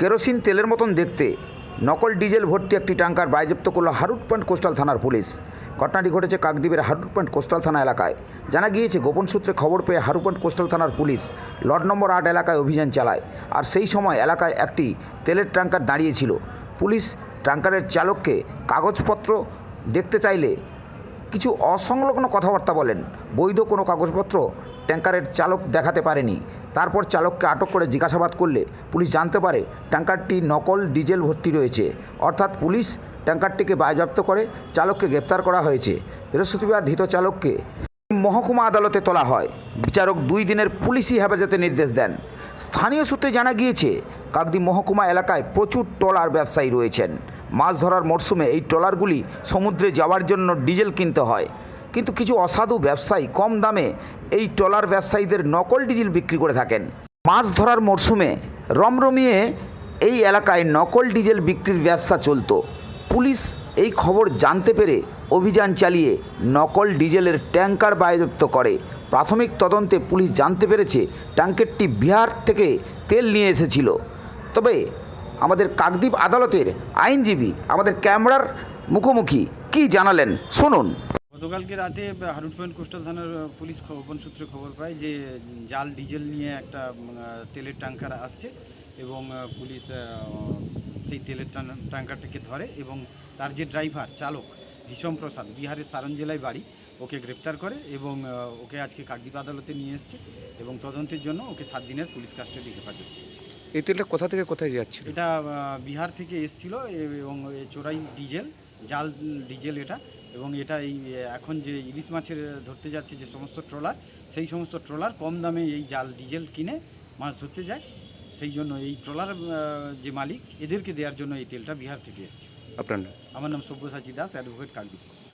Kerosene তেলের মতন দেখতে। নকল ডিজেল ভর্তি একটি ট্যাঙ্কার বাজেপ্ত করল হারুট পয়েন্ট কোস্টাল থানার পুলিশ। ঘটনাটি ঘটেছে কাকদ্বীপের হারুট পয়েন্ট কোস্টাল থানা এলাকায়। জানা গিয়েছে, গোপন সূত্রে খবর পেয়ে হারু পয়েন্ট কোস্টাল থানার পুলিশ লট নম্বর আট এলাকায় অভিযান চালায়। আর সেই সময় এলাকায় একটি তেলের ট্যাঙ্কার দাঁড়িয়েছিল। পুলিশ ট্যাঙ্কারের চালককে কাগজপত্র দেখতে চাইলে কিছু অসংলগ্ন কথাবার্তা বলেন। বৈধ কোনো কাগজপত্র ট্যাঙ্কারের চালক দেখাতে পারেনি। তারপর চালককে আটক করে জিজ্ঞাসাবাদ করলে পুলিশ জানতে পারে ট্যাঙ্কারটি নকল ডিজেল ভর্তি রয়েছে। অর্থাৎ পুলিশ ট্যাঙ্কারটিকে বাজেয়াপ্ত করে চালককে গ্রেপ্তার করা হয়েছে। বৃহস্পতিবার ধৃত চালককে মহকুমা আদালতে তোলা হয়। বিচারক দুই দিনের পুলিশি হেফাজতে নির্দেশ দেন। স্থানীয় সূত্রে জানা গিয়েছে, কাকদ্বীপ মহকুমা এলাকায় প্রচুর ট্রলার ব্যবসায়ী রয়েছেন। মাছ ধরার মরশুমে এই ট্রলারগুলি সমুদ্রে যাওয়ার জন্য ডিজেল কিনতে হয়। কিন্তু কিছু অসাধু ব্যবসায়ী কম দামে এই ট্রলার ব্যবসায়ীদের নকল ডিজেল বিক্রি করে থাকেন। মাছ ধরার মরশুমে রমরমিয়ে এই এলাকায় নকল ডিজেল বিক্রির ব্যবসা চলতো। পুলিশ এই খবর জানতে পেরে অভিযান চালিয়ে নকল ডিজেলের ট্যাঙ্কার বাজেয়াপ্ত করে। প্রাথমিক তদন্তে পুলিশ জানতে পেরেছে ট্যাঙ্কারটি বিহার থেকে তেল নিয়ে এসেছিল। তবে আমাদের কাকদ্বীপ আদালতের আইনজীবী, আমাদের ক্যামেরার মুখোমুখি কি জানালেন? শুনুন। গতকালকে রাতে হারুট পয়েন্ট কোস্টাল থানার পুলিশ খ- গোপন সূত্রে খবর পায় যে, জাল, ডিজেল নিয়ে একটা তেলের ট্যাঙ্কার আসছে এবং পুলিশ সেই তেলের ট্যাঙ্কারটাকে ধরে এবং তার যে ড্রাইভার, চালক, ভীষম প্রসাদ, বিহারের সারন জেলায় বাড়ি, ওকে গ্রেপ্তার করে এবং ওকে আজকে কাকদ্বীপ আদালতে নিয়ে এসছে এবং তদন্তের জন্য ওকে সাত দিনের পুলিশ কাস্টাডি হেফাজত চেয়েছে। এই তেলটা কোথা থেকে কোথায় যাচ্ছিল? এটা বিহার থেকে এসছিল এবং চোরাই ডিজেল জাল ডিজেল এটা এবং এটা এই এখন যে ইলিশ মাছের ধরতে যাচ্ছে যে সমস্ত ট্রলার সেই সমস্ত ট্রলার কম দামে এই জাল ডিজেল কিনে মাছ ধরতে যায়। সেই জন্য এই ট্রলার যে মালিক এদেরকে দেওয়ার জন্য এই তেলটা বিহার থেকে এসছে। আপনার নাম? আমার নাম সব্যসাচী দাস অ্যাডভোকেট কাকদ্বীপ।